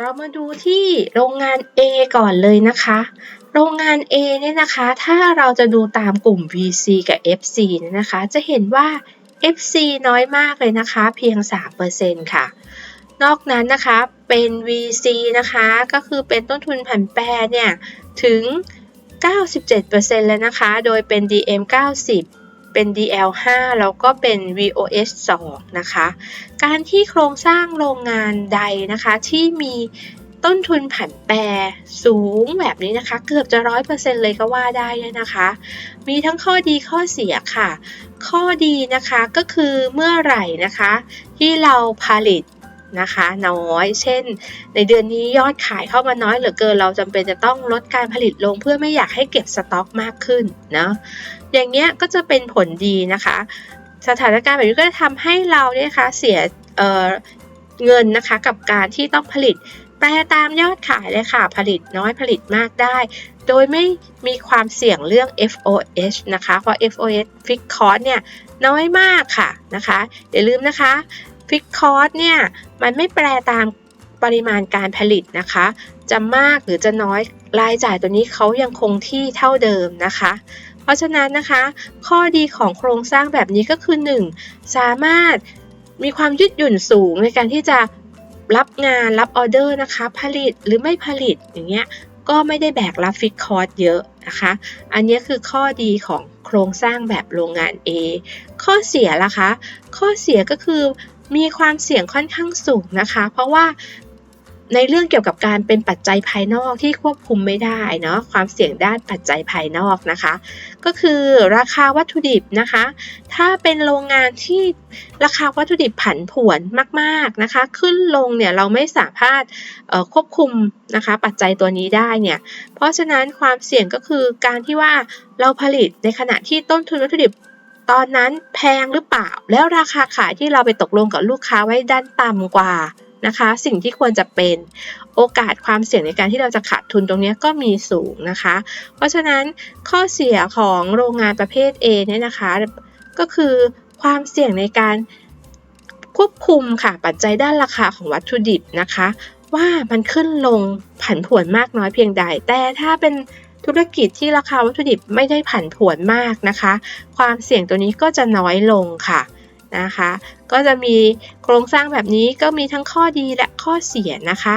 เรามาดูที่โรงงาน A ก่อนเลยนะคะ โรงงาน A เนี่ยนะคะ ถ้าเราจะดูตามกลุ่ม VC กับ FC เนี่ยนะคะ จะเห็นว่า FC น้อยมากเลยนะคะ เพียง 3%ค่ะ นอกนั้นนะคะเป็น VC นะคะ ก็คือเป็นต้นทุนผันแปรเนี่ย ถึง 97%เลยนะคะ โดยเป็น DM 90 เป็น DL 5 แล้วก็เป็น VOS 2นะคะ การที่โครงสร้างโรงงานใดนะคะ ที่มีต้นทุนผันแปรสูงแบบนี้นะคะ เกือบจะร้อยเปอร์เซ็นต์เลยก็ว่าได้นะคะ มีทั้งข้อดีข้อเสียค่ะ ข้อดีนะคะก็คือเมื่อไหร่นะคะ ที่เราผลิต นะคะ น้อย เช่น ในเดือนนี้ยอดขายเข้ามาน้อยเหลือเกิน เราจำเป็นจะต้องลดการผลิตลงเพื่อไม่อยากให้เก็บสต็อกมากขึ้นเนาะอย่างเงี้ยก็จะเป็นผลดีนะคะ สถานการณ์แบบนี้ก็จะทำให้เราเนี่ยคะเสียเเงินนะคะกับการที่ต้องผลิตแปรตามยอดขายเลยค่ะ ผลิตน้อยผลิตมากได้ โดยไม่มีความเสี่ยงเรื่อง FOH นะคะ เพราะ FOH Fixed Cost เนี่ยน้อยมากค่ะนะคะ อย่าลืมนะคะ Fixed Cost เนี่ยมันไม่แปรตามปริมาณการผลิตนะคะ จะมากหรือจะน้อยรายจ่ายตัวนี้เขายังคงที่เท่าเดิมนะคะ เพราะฉะนั้นนะคะ ข้อดีของโครงสร้างแบบนี้ก็คือ 1. สามารถมีความยืดหยุ่นสูงในการที่จะรับงานรับออเดอร์นะคะ ผลิตหรือไม่ผลิตอย่างเงี้ยก็ไม่ได้แบกรับฟิกคอร์สเยอะนะคะ อันนี้คือข้อดีของโครงสร้างแบบโรงงาน A ข้อเสียล่ะคะ ข้อเสียก็คือ มีความเสี่ยงค่อนข้างสูงนะคะ เพราะว่าในเรื่องเกี่ยวกับการเป็นปัจจัยภายนอกที่ควบคุมไม่ได้เนาะความเสี่ยงด้านปัจจัยภายนอกนะคะ ก็คือราคาวัตถุดิบนะคะ ถ้าเป็นโรงงานที่ราคาวัตถุดิบผันผวนมากๆนะคะ ขึ้นลงเนี่ยเราไม่สามารถควบคุมนะคะ ปัจจัยตัวนี้ได้เนี่ยเพราะฉะนั้นความเสี่ยงก็คือการที่ว่าเราผลิตในขณะที่ต้นทุนวัตถุดิบ ตอนนั้นแพงหรือเปล่า แล้วราคาขายที่เราไปตกลงกับลูกค้าไว้ด้านต่ำกว่านะคะ สิ่งที่ควรจะเป็นโอกาสความเสี่ยงในการที่เราจะขาดทุนตรงนี้ก็มีสูงนะคะ เพราะฉะนั้นข้อเสียของโรงงานประเภท A เนี่ยนะคะ ก็คือความเสี่ยงในการควบคุมค่ะปัจจัยด้านราคาของวัตถุดิบนะคะ ว่ามันขึ้นลงผันผวนมากน้อยเพียงใด แต่ถ้าเป็น ธุรกิจที่ราคาวัตถุดิบไม่ได้ผันผวนมากนะคะ ความเสี่ยงตัวนี้ก็จะน้อยลงค่ะนะคะ ก็จะมีโครงสร้างแบบนี้ก็มีทั้งข้อดีและข้อเสียนะคะ